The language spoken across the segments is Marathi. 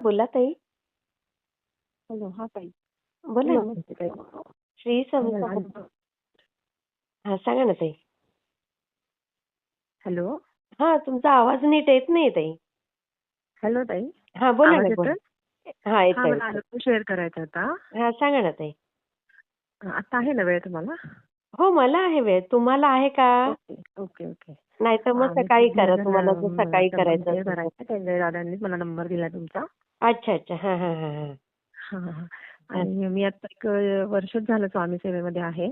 बोला ताई. हॅलो. हां ताई. बोला ना. नमस्ते ताई. श्री स्वामी समर्थ. हां, सांगा ना ताई. हॅलो. हां, तुमचा आवाज नीट येत नाहीये ताई. हॅलो ताई. हां, बोला आवाज ना, बोला. येतोय? हां, हां, येतोय, मला येतोय. अनुभव शेअर करायचा होता. हां, सांगा ना ताई. आता आहे ना वेळ तुम्हाला? हो, मला आहे वेळ. तुम्हाला आहे का? Okay, okay, okay. नाहीतर मग आम्ही सकाळी करा तुम्हाला जर सकाळी करायचं असेल तर. करायचा केंद्रे दादांनीच मला नंबर दिला तुमचा. अच्छा, अच्छा. हां, हां, हां, हां. हां. आणि मी आता एक वर्षच झालं स्वामी सेवेमध्ये आहे.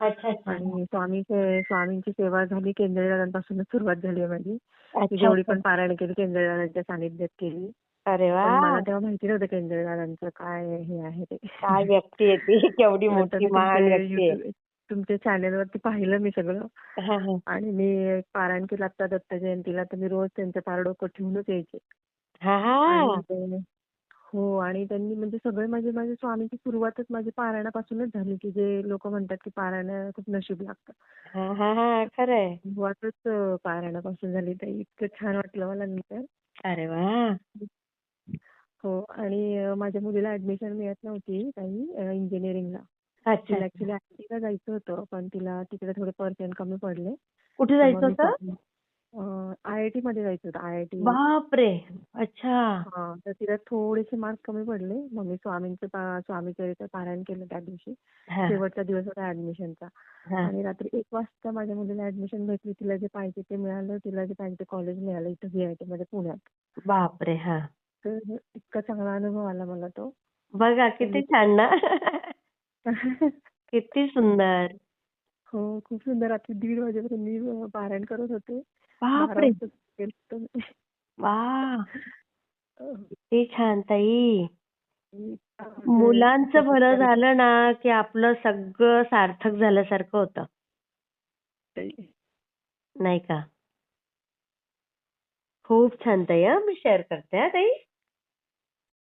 अच्छा, अच्छा. आणि स्वामी स्वामींची सेवा झाली केंद्रे दादांपासूनच सुरुवात झाली आहे माझी. मी अच्छा, जेवढी. पण पारायण केली केंद्रे दादांच्या सानिध्यात केली. अरे पण मला वाह! तेव्हा माहिती नव्हतं केंद्रे दादांचं काय हे आहे ते. काय व्यक्ती आहे ती. केवढी नंतर मोठी मी महान तुमचे व्यक्ती आहे. YouTube तुमच्या चॅनलवरती पाहिलं मी सगळं. हां, हां. आणि मी पारायण केलं आता दत्त जयंतीला तर मी रोज त्यांचं पार डोकं ठेवूनच यायचे. हां, हां. आणि ते हो आणि त्यांनी म्हणजे सगळे माझे माझे स्वामींची सुरुवातच माझी पारायणापासूनच झाली की जे लोकं म्हणतात की पारायण खूप नशीब लागतं. हां, हां, हां. खरं आहे. सुरुवातच पारायणापासून झाली ताई. इतकं छान वाटलं मला नंतर. अरे वाह! हो आणि माझ्या मुलीला ॲडमिशन मिळत नव्हती ताई अ, इंजिनिअरिंगला. अच्छा, तिला अच्छा. ॲक्चुअली आय-आय-टीला जायचं होतं पण तिला तिकडे थोडे पर्सेंट कमी पडले. कुठे जायचं मी होतं? स्वामी अ, आय-आय-टीमध्ये जायचं होतं आय-आय-टी. बापरे! अच्छा. हां, तर तिला थोडेसे मार्क कमी पडले. मग मी स्वामींचं पा स्वामीचरित्र पारायण केलं त्या दिवशी. शेवटचा दिवस होता ॲडमिशनचा. हां. आणि रात्री 1 वाजता माझ्या मुलीला ॲडमिशन भेटली. तिला जे पाहिजे ते मिळालं. तिला जे पाहिजे ते कॉलेज मिळालं इथं व्ही-आय-टीमध्ये पुण्यात. बापरे! हां. तर इतका चांगला अनुभव आला मला तो. बघा किती छान ना. किती सुंदर. हो, खूप सुंदर. रात्री 1:30 वाजेपर्यंत मी पारायण करत होते. 12 बापरे! अ, किती छान ताई. मुलांचं भलं चमत्कारिक झालं ना, की आपलं सगळं सार्थक झाल्यासारखं होतं. नाही का? खूप छान ताई हां. मी शेअर करते हां ताई.